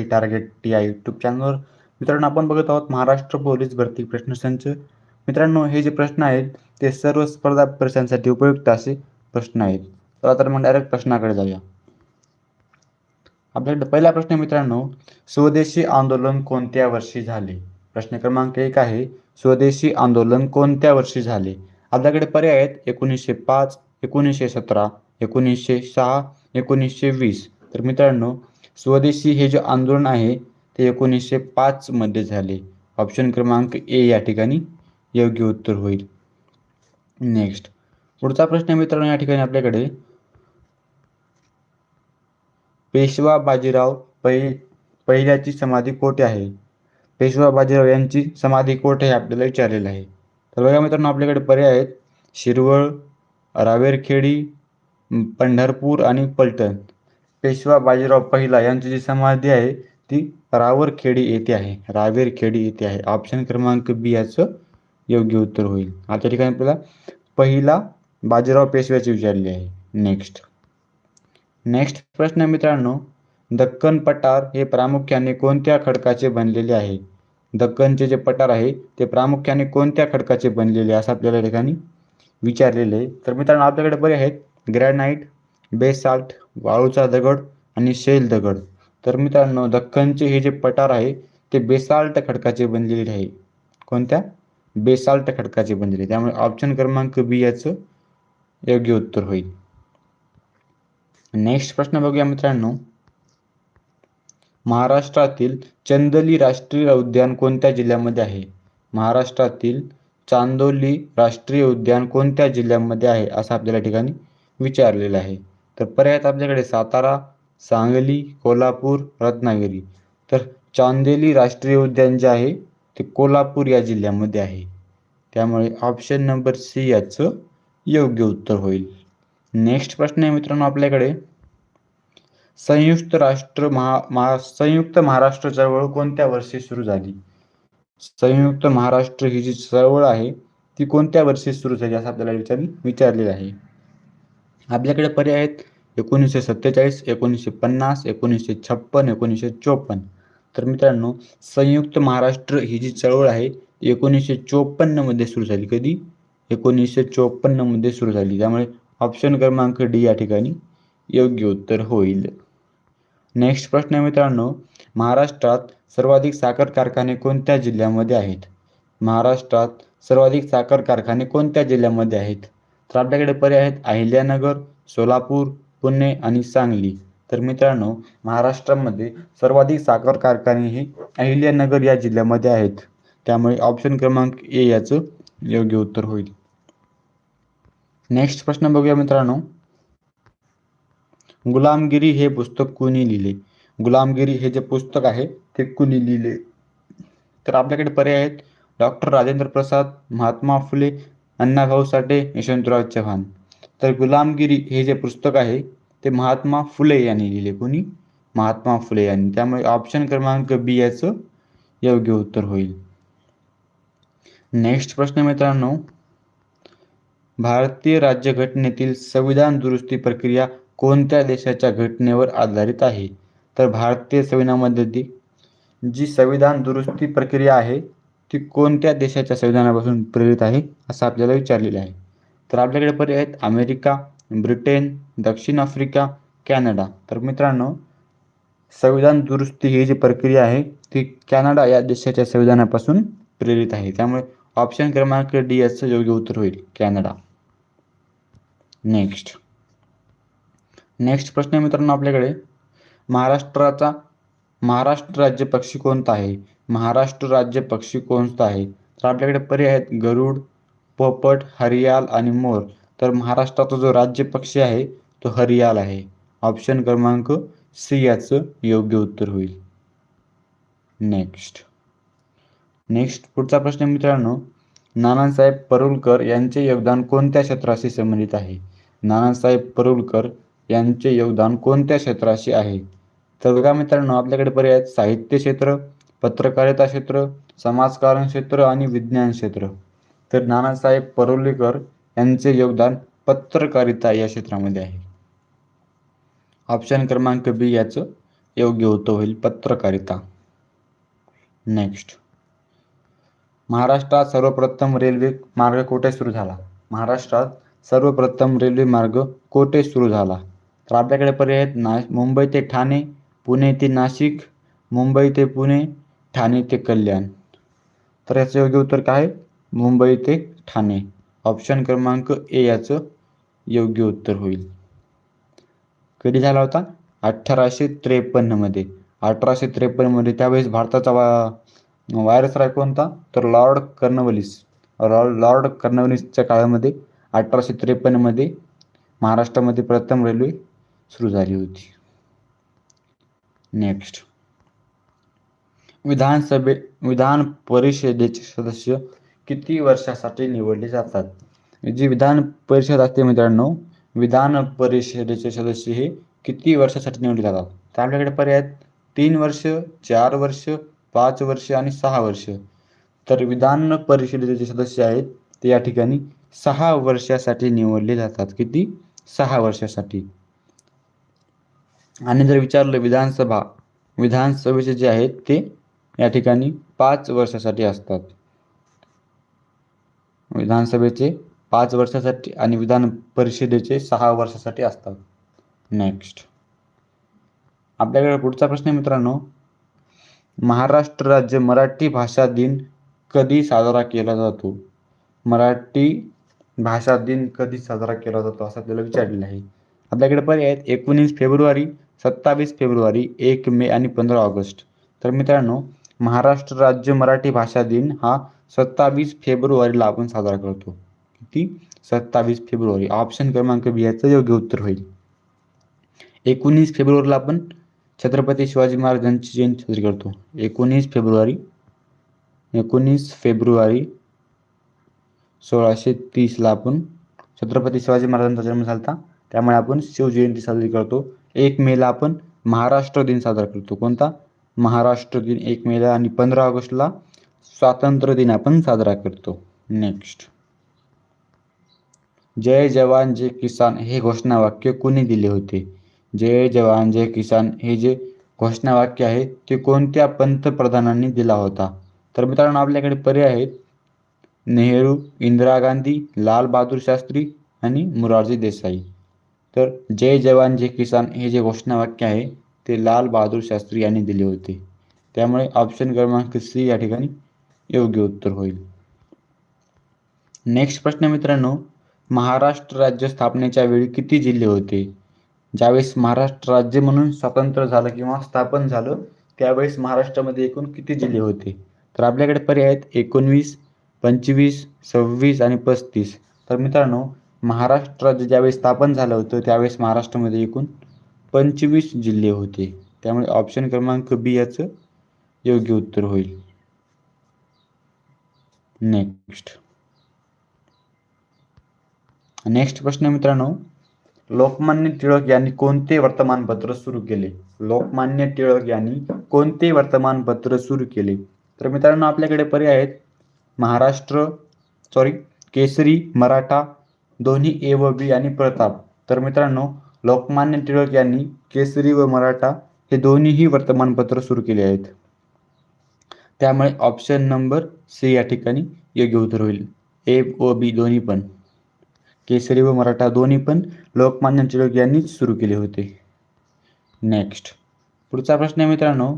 Target T या YouTube चॅनलवर मित्रांनो आपण बघत आहोत महाराष्ट्र पोलीस भरती प्रश्नसंच. मित्रांनो हे जे प्रश्न आहेत ते सर्व स्पर्धा परीक्षांसाठी उपयुक्त असे प्रश्न आहेत. चला तर मग डायरेक्ट प्रश्नाकडे जाऊया. आपल्याकडे पहिला प्रश्न मित्रांनो स्वदेशी आंदोलन कोणत्या वर्षी झाले? प्रश्न क्रमांक एक आहे स्वदेशी आंदोलन कोणत्या वर्षी झाले? आपल्याकडे पर्याय आहेत एकोणीसशे पाच एकोणीसशे सतरा एकोणीसशे सहा एकोणीसशे वीस. तर मित्रांनो स्वदेशी हे जे आंदोलन आहे ते एकोणीसशे पाचमध्ये झाले. ऑप्शन क्रमांक ए या ठिकाणी योग्य उत्तर होईल. नेक्स्ट पुढचा प्रश्न मित्रांनो या ठिकाणी आपल्याकडे पेशवा बाजीराव पहि पहिल्याची समाधी कोठे आहे? पेशवा बाजीराव यांची समाधी कोठे हे आपल्याला विचारलेलं आहे. तर बघा मित्रांनो आपल्याकडे पर्याय आहेत. शिरवळ रावेरखेडी पंढरपूर आणि पलटण. पेशवा बाजीराव पहिला यांची जी समाधी आहे. ती रावरखेडी येथे आहे. रावेरखेडी येथे आहे. ऑप्शन क्रमांक बी याचं योग्य उत्तर होईल. आता ठिकाणी आपल्याला पहिला बाजीराव पेशव्याची विचारली आहे. नेक्स्ट नेक्स्ट प्रश्न मित्रांनो दक्कन पठार हे प्रामुख्याने कोणत्या खडकाचे बनलेले आहे? दक्कनचे जे पठार आहे ते प्रामुख्याने कोणत्या खडकाचे बनलेले असं आपल्याला ठिकाणी विचारलेले आहे. तर मित्रांनो आपल्याकडे बरे आहेत. ग्रॅनाईट बेसाल्ट वाळूचा दगड आणि शेल दगड. तर मित्रांनो दख्खनचे हे जे पठार आहे ते बेसाल्ट खडकाचे बनलेले आहे. कोणत्या? बेसाल्ट खडकाचे बनलेले. त्यामुळे ऑप्शन क्रमांक बी याचं योग्य उत्तर होईल. नेक्स्ट प्रश्न बघूया मित्रांनो. महाराष्ट्रातील चंदली राष्ट्रीय उद्यान कोणत्या जिल्ह्यामध्ये आहे? महाराष्ट्रातील चांदोली राष्ट्रीय उद्यान कोणत्या जिल्ह्यामध्ये आहे असं आपल्याला ठिकाणी विचारलेलं आहे. तर पर्यायात आपल्याकडे सातारा सांगली कोल्हापूर रत्नागिरी. तर चांदेली राष्ट्रीय उद्यान जे आहे ते कोल्हापूर या जिल्ह्यामध्ये आहे. त्यामुळे ऑप्शन नंबर सी याचं योग्य उत्तर होईल. नेक्स्ट प्रश्न आहे मित्रांनो आपल्याकडे. संयुक्त राष्ट्र महा महा संयुक्त महाराष्ट्र चळवळ कोणत्या वर्षी सुरू झाली? संयुक्त महाराष्ट्र ही जी चळवळ आहे ती कोणत्या वर्षी सुरू झाली असं आपल्याला विचार विचारलेलं आहे? आपल्याकडे पर्याय आहेत. एकोणीसशे सत्तेचाळीस एकोणीसशे पन्नास एकोणीसशे छप्पन एकोणीसशे चोपन्न. तर मित्रांनो संयुक्त महाराष्ट्र ही जी चळवळ आहे ती एकोणीसशे चोपन्नमध्ये सुरू झाली. कधी? एकोणीसशे चोपन्नमध्ये सुरू झाली. त्यामुळे ऑप्शन क्रमांक डी या ठिकाणी योग्य उत्तर होईल. नेक्स्ट प्रश्न आहे मित्रांनो महाराष्ट्रात सर्वाधिक साखर कारखाने कोणत्या जिल्ह्यामध्ये आहेत? महाराष्ट्रात सर्वाधिक साखर कारखाने कोणत्या जिल्ह्यामध्ये आहेत? तर आपल्याकडे पर्याय आहेत अहिल्यानगर सोलापूर पुणे आणि सांगली. तर मित्रांनो महाराष्ट्रामध्ये सर्वाधिक साखर कारखाने हे अहिल्यानगर या जिल्ह्यामध्ये आहेत. त्यामुळे ऑप्शन क्रमांक ए याचं योग्य उत्तर होईल. नेक्स्ट प्रश्न बघूया मित्रांनो. गुलामगिरी हे पुस्तक कुणी लिहिले? गुलामगिरी हे जे पुस्तक आहे ते कुणी लिहिले? तर आपल्याकडे पर्याय आहेत डॉक्टर राजेंद्र प्रसाद महात्मा फुले अण्णाभाऊ साठे यशवंतराव चव्हाण. तर गुलामगिरी हे जे पुस्तक आहे ते महात्मा फुले यांनी लिहिले. कोणी? महात्मा फुले यांनी. त्यामुळे ऑप्शन क्रमांक बी याचं योग्य उत्तर होईल. नेक्स्ट प्रश्न मित्रांनो. भारतीय राज्यघटनेतील संविधान दुरुस्ती प्रक्रिया कोणत्या देशाच्या घटनेवर आधारित आहे? तर भारतीय संविधानामध्ये जी संविधान दुरुस्ती प्रक्रिया आहे ती कोणत्या देशाच्या संविधानापासून प्रेरित आहे असं आपल्याला विचारलेलं आहे. तर आपल्याकडे पर्याय आहेत अमेरिका ब्रिटन दक्षिण आफ्रिका कॅनडा. तर मित्रांनो संविधान दुरुस्ती ही जी प्रक्रिया आहे ती कॅनडा या देशाच्या संविधानापासून प्रेरित आहे. त्यामुळे ऑप्शन क्रमांक डी याचं योग्य उत्तर होईल कॅनडा. नेक्स्ट. नेक्स्ट प्रश्न आहे मित्रांनो आपल्याकडे. महाराष्ट्राचा महाराष्ट्र राज्य पक्षी कोणता आहे? महाराष्ट्र राज्य पक्षी कोणता आहे? तर आपल्याकडे पर्याय आहेत गरुड पोपट हरियाल आणि मोर. तर महाराष्ट्राचा जो राज्य पक्षी आहे तो हरियाल आहे. ऑप्शन क्रमांक सी याचं योग्य उत्तर होईल. नेक्स्ट नेक्स्ट पुढचा प्रश्न मित्रांनो. नानासाहेब परुलकर यांचे योगदान कोणत्या क्षेत्राशी संबंधित आहे? नानासाहेब परुलकर यांचे योगदान कोणत्या क्षेत्राशी आहे? तर बघा मित्रांनो आपल्याकडे पर्याय आहेत. साहित्य क्षेत्र पत्रकारिता क्षेत्र समाजकारण क्षेत्र आणि विज्ञान क्षेत्र. तर नानासाहेब परुलेकर यांचे योगदान पत्रकारिता या क्षेत्रामध्ये आहे. ऑप्शन क्रमांक बी याचं योग्य होतं होईल पत्रकारिता. नेक्स्ट महाराष्ट्रात सर्वप्रथम रेल्वे मार्ग कोठे सुरू झाला? महाराष्ट्रात सर्वप्रथम रेल्वे मार्ग कोठे सुरू झाला? तर आपल्याकडे पर्याय आहेत ना मुंबई ते ठाणे पुणे ते नाशिक मुंबई ते पुणे ठाणे ते कल्याण. तर याचं योग्य उत्तर काय? आहे मुंबई ते ठाणे. ऑप्शन क्रमांक ए याचं योग्य उत्तर होईल. कधी झाला होता? अठराशे त्रेपन्नमध्ये अठराशे त्रेपन्नमध्ये त्यावेळेस भारताचा वा व्हायरसराय कोणता? तर लॉर्ड कर्नवलिस. लॉर्ड लॉर्ड कर्नवलिसच्या काळामध्ये अठराशे त्रेपन्नमध्ये महाराष्ट्रामध्ये प्रथम रेल्वे सुरू झाली होती. नेक्स्ट विधानसभे विधान परिषदेचे सदस्य किती वर्षासाठी निवडले जातात? जी विधान परिषद असते मित्रांनो विधान परिषदेचे सदस्य हे किती वर्षासाठी निवडले जातात? तर आपल्याकडे पर्याय तीन वर्ष चार वर्ष पाच वर्ष आणि सहा वर्ष. तर विधान परिषदेचे जे सदस्य आहेत ते या ठिकाणी सहा वर्षासाठी निवडले जातात. किती? सहा वर्षासाठी. आणि जर विचारलं विधानसभा विधानसभेचे जे आहेत ते या ठिकाणी पाच वर्षासाठी असतात. विधानसभेचे पाच वर्षासाठी आणि विधान परिषदेचे सहा वर्षासाठी असतात. नेक्स्ट आपल्याकडे पुढचा प्रश्न आहे मित्रांनो. महाराष्ट्र राज्य मराठी भाषा दिन कधी साजरा केला जातो? मराठी भाषा दिन कधी साजरा केला जातो असं आपल्याला विचारलेलं आहे. आपल्याकडे पर्याय आहेत. एकोणीस फेब्रुवारी सत्तावीस फेब्रुवारी एक मे आणि पंधरा ऑगस्ट. तर मित्रांनो महाराष्ट्र राज्य मराठी भाषा दिन हा सत्तावीस फेब्रुवारीला आपण साजरा करतो. किती? सत्तावीस फेब्रुवारी. ऑप्शन क्रमांक बी याचं योग्य उत्तर होईल. एकोणीस फेब्रुवारीला आपण छत्रपती शिवाजी महाराजांची जयंती साजरी करतो. एकोणीस फेब्रुवारी एकोणीस फेब्रुवारी सोळाशे तीसला आपण छत्रपती शिवाजी महाराजांचा जन्म झाला त्यामुळे आपण शिवजयंती साजरी करतो. एक मेला आपण महाराष्ट्र दिन साजरा करतो. कोणता? महाराष्ट्र दिन एक मेला आणि पंधरा ऑगस्टला स्वातंत्र्य दिन आपण साजरा करतो. नेक्स्ट जय जवान जय किसान हे घोषणावाक्य कोणी दिले होते? जय जवान जय किसान हे जे घोषणावाक्य आहे ते कोणत्या पंतप्रधानांनी दिला होता? तर मित्रांनो आपल्याकडे पर्याय आहेत. नेहरू इंदिरा गांधी लाल बहादूर शास्त्री आणि मुरारजी देसाई. तर जय जवान जय किसान हे जे घोषणावाक्य आहे ते लाल बहादूर शास्त्री यांनी दिले होते. त्यामुळे ऑप्शन क्रमांक सी या ठिकाणी योग्य उत्तर होईल. नेक्स्ट प्रश्न मित्रांनो महाराष्ट्र राज्य स्थापनेच्या वेळी किती जिल्हे होते? ज्यावेळेस महाराष्ट्र राज्य म्हणून स्वतंत्र झालं किंवा स्थापन झालं त्यावेळेस महाराष्ट्रामध्ये एकूण किती जिल्हे होते? तर आपल्याकडे पर्याय आहेत एकोणवीस पंचवीस सव्वीस आणि पस्तीस. तर मित्रांनो महाराष्ट्र राज्य ज्यावेळेस स्थापन झालं होतं त्यावेळेस महाराष्ट्रामध्ये एकूण पंचवीस जिल्हे होते. त्यामुळे ऑप्शन क्रमांक बी याचं योग्य उत्तर होईल. नेक्स्ट नेक्स्ट प्रश्न मित्रांनो. लोकमान्य टिळक यांनी कोणते वर्तमानपत्र सुरू केले? लोकमान्य टिळक यांनी कोणते वर्तमानपत्र सुरू केले? तर मित्रांनो आपल्याकडे पर्याय आहेत. महाराष्ट्र सॉरी केसरी मराठा दोन्ही ए व बी आणि प्रताप. तर मित्रांनो लोकमान्य टिळक यांनी केसरी व मराठा हे दोन्हीही वर्तमानपत्र सुरू केले आहेत. त्यामुळे ऑप्शन नंबर सी या ठिकाणी योग्य उत्तर होईल. ए व बी दोन्ही पण. केसरी व मराठा दोन्ही पण लोकमान्य टिळक यांनीच सुरू केले होते. नेक्स्ट पुढचा प्रश्न आहे मित्रांनो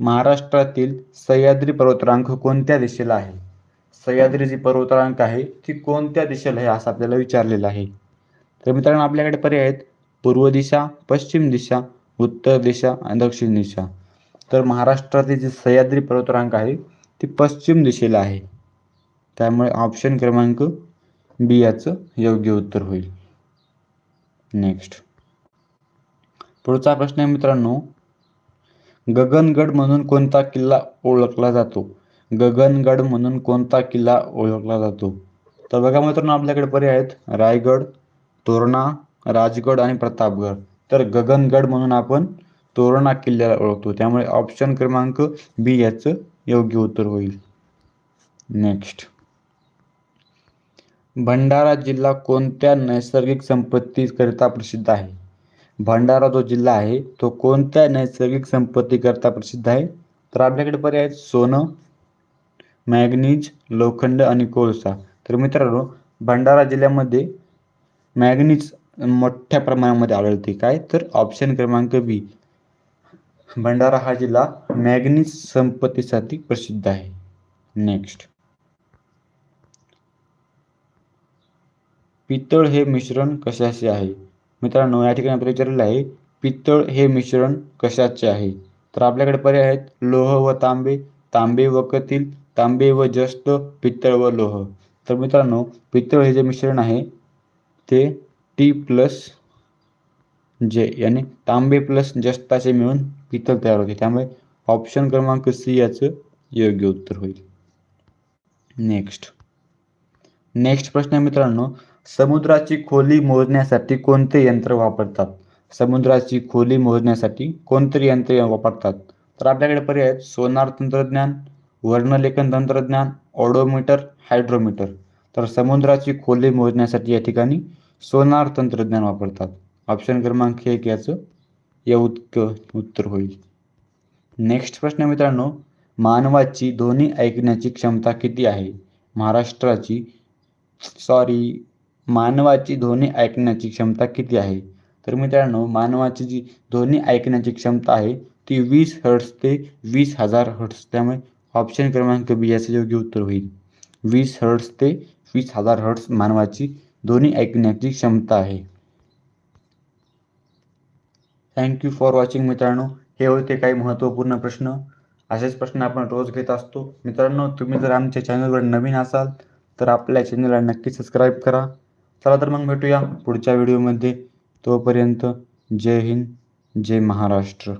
महाराष्ट्रातील सह्याद्री पर्वतरांग कोणत्या दिशेला आहे? सह्याद्री जी पर्वतरांग आहे ती कोणत्या दिशेला आहे असं आपल्याला विचारलेलं आहे. तर मित्रांनो आपल्याकडे पर्याय आहेत. पूर्व दिशा पश्चिम दिशा उत्तर दिशा आणि दक्षिण दिशा. तर महाराष्ट्रातील जी सह्याद्री पर्वतरांग आहे ती पश्चिम दिशेला आहे. त्यामुळे ऑप्शन क्रमांक बी याचं योग्य उत्तर होईल. नेक्स्ट पुढचा प्रश्न आहे मित्रांनो गगनगड म्हणून कोणता किल्ला ओळखला जातो? गगनगड म्हणून कोणता किल्ला ओळखला जातो? तर बघा मित्रांनो आपल्याकडे पर्याय आहेत. रायगड तोरणा राजगड आणि प्रतापगड. तर गगनगड म्हणून आपण तोरणा किल्ल्याला ओळखतो. त्यामुळे ऑप्शन क्रमांक बी याचं योग्य उत्तर होईल. नेक्स्ट भंडारा जिल्हा कोणत्या नैसर्गिक संपत्तीकरिता प्रसिद्ध आहे? भंडारा जो जिल्हा आहे तो कोणत्या नैसर्गिक संपत्तीकरिता प्रसिद्ध आहे? तर आपल्याकडे पर्याय आहेत सोनं मॅग्नीज लोखंड आणि कोळसा. तर मित्रांनो भंडारा जिल्ह्यामध्ये मॅग्नीज मोठ्या प्रमाणामध्ये आढळते. काय? तर ऑप्शन क्रमांक बी भंडारा हा जिल्हा मॅग्नीज संपत्तीसाठी प्रसिद्ध आहे. नेक्स्ट पितळ हे मिश्रण कशाचे आहे? मित्रांनो या ठिकाणी आपल्याला विचारलेलं आहे पितळ हे मिश्रण कशाचे आहे? तर आपल्याकडे पर्याय आहेत लोह व तांबे तांबे व कतील तांबे व जस्त पितळ व लोह. तर मित्रांनो पितळ हे जे मिश्रण आहे ते टी प्लस जे याने तांबे प्लस जस्ताचे मिळून पितळ तयार होते. त्यामुळे ऑप्शन क्रमांक सी याचं योग्य उत्तर होईल. नेक्स्ट नेक्स्ट प्रश्न आहे मित्रांनो समुद्राची खोली मोजण्यासाठी कोणते यंत्र वापरतात? समुद्राची खोली मोजण्यासाठी कोणते यंत्र वापरतात? तर आपल्याकडे पर्याय सोनार तंत्रज्ञान वर्णलेखन तंत्रज्ञान ऑडोमीटर हायड्रोमीटर तर समुद्राची खोली मोजण्यासाठी या ठिकाणी सोनार तंत्रज्ञान वापरतात. ऑप्शन क्रमांक एक याचं या उत्क उत्तर होईल. नेक्स्ट प्रश्न मित्रांनो मानवाची ध्वनी ऐकण्याची क्षमता किती आहे? महाराष्ट्राची सॉरी मानवाची ध्वनी ऐकण्याची क्षमता किती आहे? तर मित्रांनो मानवाची जी ध्वनी ऐकण्याची क्षमता आहे ती वीस हर्ट्स ते वीस हजार हर्ट्स त्यामुळे ऑप्शन क्रमांक बी याचं योग्य उत्तर होईल. वीस हर्ट्स ते वीस हजार हर्ट्स मानवाची ध्वनी ऐकण्याची क्षमता आहे. थँक्यू फॉर वॉचिंग मित्रांनो. हे होते काही महत्त्वपूर्ण प्रश्न. असेच प्रश्न आपण रोज घेत असतो. मित्रांनो तुम्ही जर आमच्या चॅनलवर नवीन असाल तर आपल्या चॅनलला नक्की सबस्क्राईब करा. चला तर मग भेटूया पुढच्या व्हिडिओमध्ये तोपर्यंत जय हिंद जय महाराष्ट्र.